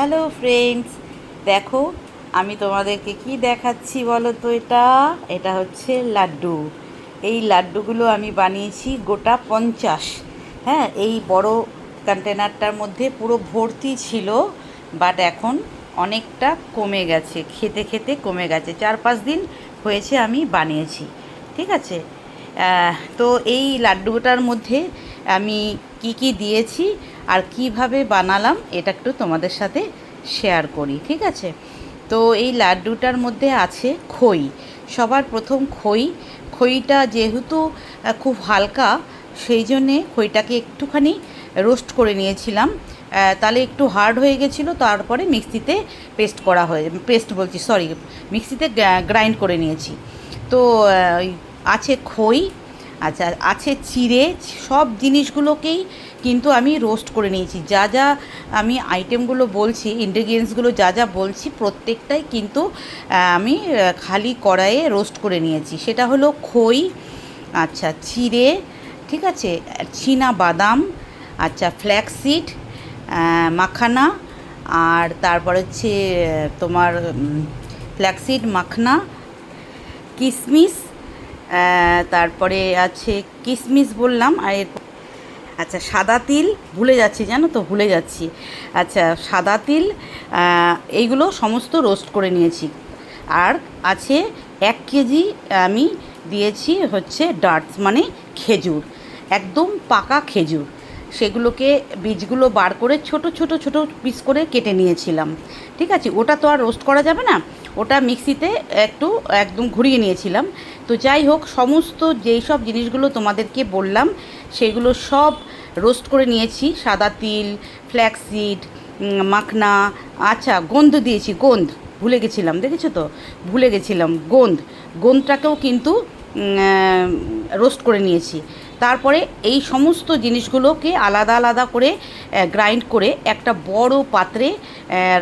Hello friends দেখো, আমি তোমাদেরকে কি দেখাচ্ছি বলো তো এটা? এটা হচ্ছে লাড্ডু। এই লাড্ডুগুলো আমি বানিয়েছি গোটা পঞ্চাশ। হ্যাঁ এই বড় কন্টেনারটার মধ্যে পুরো ভর্তি ছিল বাট এখন অনেকটা কমে গেছে। খেতে খেতে কমে গেছে। চার পাঁচ দিন হয়েছে আমি বানিয়েছি। ঠিক আছে? তো এই লাড্ডুটার মধ্যে আমি কি কি দিয়েছি? আর কীভাবে বানালাম এটা একটু তোমাদের সাথে শেয়ার করি, ঠিক আছে? তো এই লাড্ডুটার মধ্যে আছে খই। সবার প্রথম খই। খইটা যেহেতু খুব হালকা, সেই জন্যে খইটাকে একটুখানি রোস্ট করে নিয়েছিলাম। তাহলে একটু হার্ড হয়ে গেছিল, তারপরে মিক্সিতে পেস্ট করা হয়ে পেস্ট বলছি সরি মিক্সিতে গ্রাইন্ড করে নিয়েছি। তো আছে খই আচ্ছা আছে চিড়ে, সব জিনিসগুলোকেই কিন্তু আমি রোস্ট করে নিয়েছি। যা যা আমি আইটেমগুলো বলছি ইনগ্রেডিয়েন্টসগুলো যা যা বলছি, প্রত্যেকটাই কিন্তু আমি খালি কড়াইয়ে রোস্ট করে নিয়েছি। সেটা হলো খই আচ্ছা চিড়ে, ঠিক আছে, চীনা বাদাম আচ্ছা ফ্ল্যাক্সিড মাখানা, আর তারপর হচ্ছে, তোমার ফ্ল্যাক্সিড মাখনা কিশমিশ তারপরে আছে কিশমিশ বললাম, আর আচ্ছা সাদা তিল, ভুলে যাচ্ছি, জানো তো, ভুলে যাচ্ছি। আচ্ছা সাদা তিল এইগুলো সমস্ত রোস্ট করে নিয়েছি। আর আছে এক কেজি আমি দিয়েছি হচ্ছে ডাটস মানে খেজুর, একদম পাকা খেজুর। সেগুলোকে বীজগুলো বার করে ছোট ছোট ছোট পিস করে কেটে নিয়েছিলাম। ঠিক আছে? ওটা তো আর রোস্ট করা যাবে না। ওটা মিক্সিতে একটু একদম ঘুরিয়ে নিয়েছিলাম। তো যাই হোক, সমস্ত যেই সব জিনিসগুলো তোমাদেরকে বললাম, সেগুলো সব রোস্ট করে নিয়েছি। সাদা তিল ফ্ল্যাক্সিড মাখনা আচ্ছা গন্ধ দিয়েছি গোন্ধ ভুলে গেছিলাম, দেখেছ তো? ভুলে গেছিলাম গোন্ধ গোন্ধটাকেও কিন্তু রোস্ট করে নিয়েছি। তারপরে এই সমস্ত জিনিসগুলোকে আলাদা আলাদা করে গ্রাইন্ড করে একটা বড় পাত্রে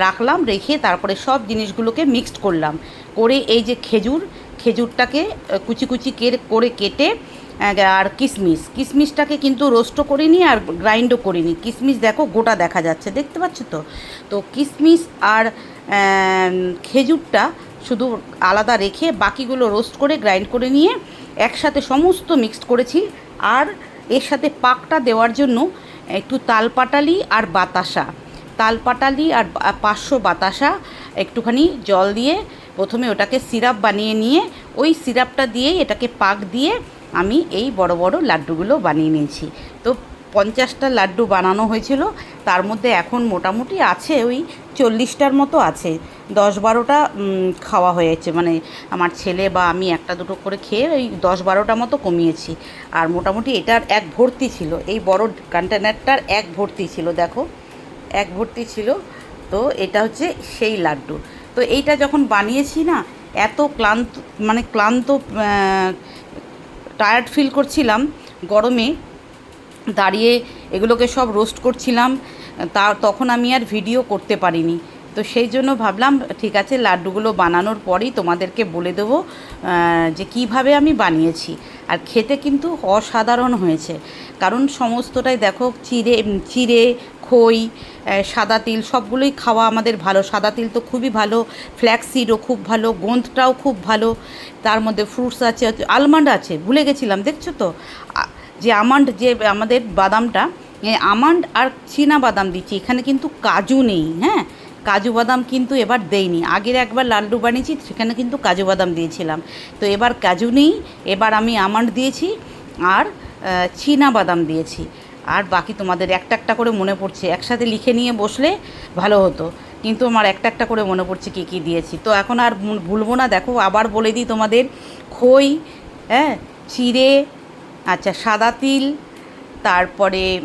রাখলাম, রেখে তারপরে সব জিনিসগুলোকে মিক্সড করলাম। করে এই যে খেজুর খেজুরটাকে কুচি কুচি করে কেটে আর কিশমিশ কিশমিশটাকে কিন্তু রোস্টও করিনি আর গ্রাইন্ডও করিনি। কিশমিশ দেখো গোটা দেখা যাচ্ছে, দেখতে পাচ্ছ তো? তো কিশমিশ আর খেজুরটা শুধু আলাদা রেখে বাকিগুলো রোস্ট করে, গ্রাইন্ড করে নিয়ে একসাথে সমস্ত মিক্সড করেছি। আর এর সাথে পাকটা দেওয়ার জন্য একটু তালপাটালি আর বাতাসা। তালপাটালি আর পাঁচশো বাতাসা একটুখানি জল দিয়ে প্রথমে ওটাকে সিরাপ বানিয়ে নিয়ে, ওই সিরাপটা দিয়েই এটাকে পাক দিয়ে আমি এই বড় বড় লাড্ডুগুলো বানিয়ে নিয়েছি। তো পঞ্চাশটা লাড্ডু বানানো হয়েছিল, তার মধ্যে এখন মোটামুটি আছে ওই চল্লিশটার মতো আছে। দশ বারোটা খাওয়া হয়েছে। মানে আমার ছেলে বা আমি একটা দুটো করে খেয়ে ওই দশ বারোটা মতো কমিয়েছি। আর মোটামুটি এটার এক ভর্তি ছিল। এই বড় কন্টেনারটার এক ভর্তি ছিল, দেখো। এক ভর্তি ছিল। তো এটা হচ্ছে সেই লাড্ডু। তো এইটা যখন বানিয়েছি না, এত ক্লান্ত মানে ক্লান্ত টায়ার্ড ফিল করছিলাম গরমে। দাঁড়িয়ে এগুলোকে সব রোস্ট করছিলাম, তা তখন আমি আর ভিডিও করতে পারিনি। তো সেই জন্য ভাবলাম, ঠিক আছে, লাড্ডুগুলো বানানোর পরেই তোমাদেরকে বলে দেবো যে কীভাবে আমি বানিয়েছি। আর খেতে কিন্তু অসাধারণ হয়েছে। কারণ সমস্তটাই দেখো, চিড়ে চিড়ে খই সাদা তিল, সবগুলোই খাওয়া আমাদের ভালো। সাদা তিল তো খুবই ভালো ফ্ল্যাক্সিডও খুব ভালো, গোন্ধটাও খুব ভালো। তার মধ্যে ফ্রুটস আছে আলমন্ড আছে, ভুলে গেছিলাম, দেখছ তো? যে আমন্ড যে আমাদের বাদামটা আমন্ড আর চীনা বাদাম দিচ্ছি, এখানে কিন্তু কাজু নেই হ্যাঁ? কাজু বাদাম কিন্তু এবার দেইনি। আগের একবার লাড্ডু বানিয়েছি, সেখানে কিন্তু কাজু বাদাম দিয়েছিলাম। তো এবার কাজু নেই, এবার আমি আমন্ড দিয়েছি আর চীনা বাদাম দিয়েছি। আর বাকি তোমাদের একটা একটা করে মনে পড়ছে। একসাথে লিখে নিয়ে বসলে ভালো হতো। কিন্তু আমার একটা একটা করে মনে পড়ছে কী কী দিয়েছি। তো এখন আর ভুল- ভুলবো না। দেখো, আবার বলে দিই তোমাদের। খই হ্যাঁ চিড়ে আচ্ছা সাদা তিল, তারপরে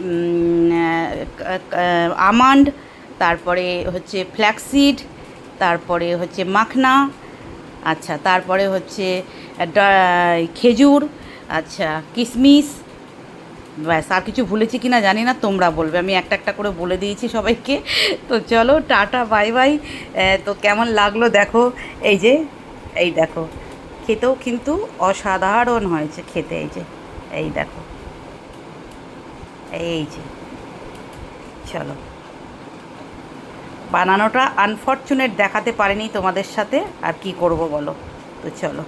আমান্ড, তারপরে হচ্ছে ফ্ল্যাক্সিড তারপরে হচ্ছে মাখনা আচ্ছা তারপরে হচ্ছে খেজুর আচ্ছা কিশমিশ ব্যাস, আর কিছু ভুলেছি কি না জানি না, তোমরা বলবে। আমি একটা একটা করে বলে দিয়েছি সবাইকে। তো চলো, টাটা, বাই বাই। তো কেমন লাগল দেখো, এই যে, এই দেখো। খেতেও কিন্তু অসাধারণ হয়েছে খেতে, এই যে, এই দেখো। এই যে, চলো। বানানোটা আনফর্চুনেট দেখাতে পারিনি তোমাদের সাথে, আর কি করব বলো? তো চলো।